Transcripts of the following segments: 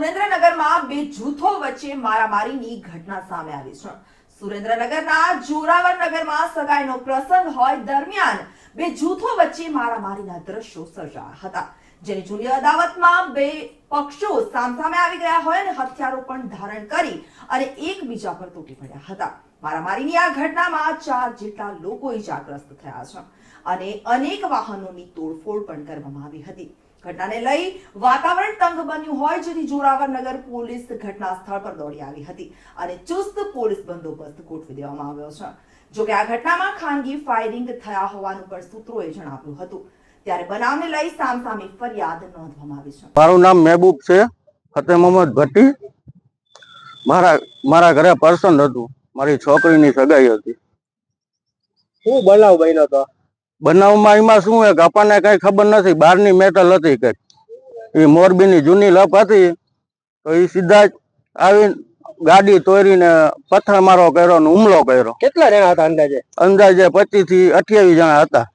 સુરેન્દ્રનગરમાં બે જૂથો વચ્ચે મારામારીની ઘટના સામે આવી છે. સુરેન્દ્રનગરના જોરાવર નગરમાં સગાઈનો પ્રસંગ હોય દરમિયાન બે જૂથો વચ્ચે મારામારીના દ્રશ્યો સર્જાયા હતા. જેની જૂની અદાવતમાં બે પક્ષો સામસામે આવી ગયા હોય અને હથિયારો પણ ધારણ કરી અને એકબીજા પર તૂટી પડ્યા હતા. મારામારીની આ ઘટનામાં ચાર જેટલા લોકો ઇજાગ્રસ્ત થયા છે અને અનેક વાહનોની તોડફોડ પણ કરવામાં આવી હતી. ઘટનાને લઈ વાતાવરણ તંગ બન્યું હોય જેથી જોરાવર નગર પોલીસ ઘટના સ્થળ પર દોડી આવી હતી અને ચુસ્ત પોલીસ બંદોબસ્ત ગોઠવી દેવામાં આવ્યો છે. જોકે આ ઘટનામાં ખાનગી ફાયરિંગ થયા હોવાનું પણ સૂત્રોએ જણાવ્યું હતું. ત્યારે બનાવને લઈ સામસામે ફરિયાદ નોંધવામાં આવી છે. મારું નામ મહેબૂબ છે. ફતેહ મોહમ્મદ ભટ્ટી. મારા મારા ઘરે પર્સન હતું. મારી છોકરીની સગાઈ હતી. શું બનાવ બન્યો તો? બનાવમાં એમાં શું એક આપણને કઈ ખબર નથી બહારની મેટલ હતી કંઈક. એ મોરબીની જૂની લપ હતી તો એ સીધા જ આવી ગાડી પથ્થર મારો કર્યો ને હુમલો કર્યો. કેટલા જણા હતા અંદાજે? અંદાજે પચીસથી અઠ્યાવીસ જણા હતા.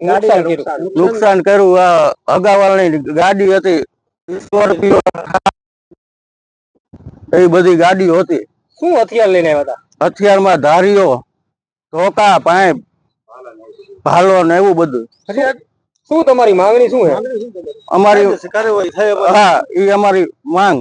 નુકસાન કર્યું? નુકસાન કર્યું આ અગાવાળની ગાડી હતી સ્કોર્પિયો એ બધી ગાડીઓ હતી. શું હથિયાર લઈને આવ્યા હતા? હથિયારમાં ધારીઓ ધોકા પાઇપ ભાલો ને એવું બધું. શું તમારી માંગણી શું છે? અમારી હા એ અમારી માંગ.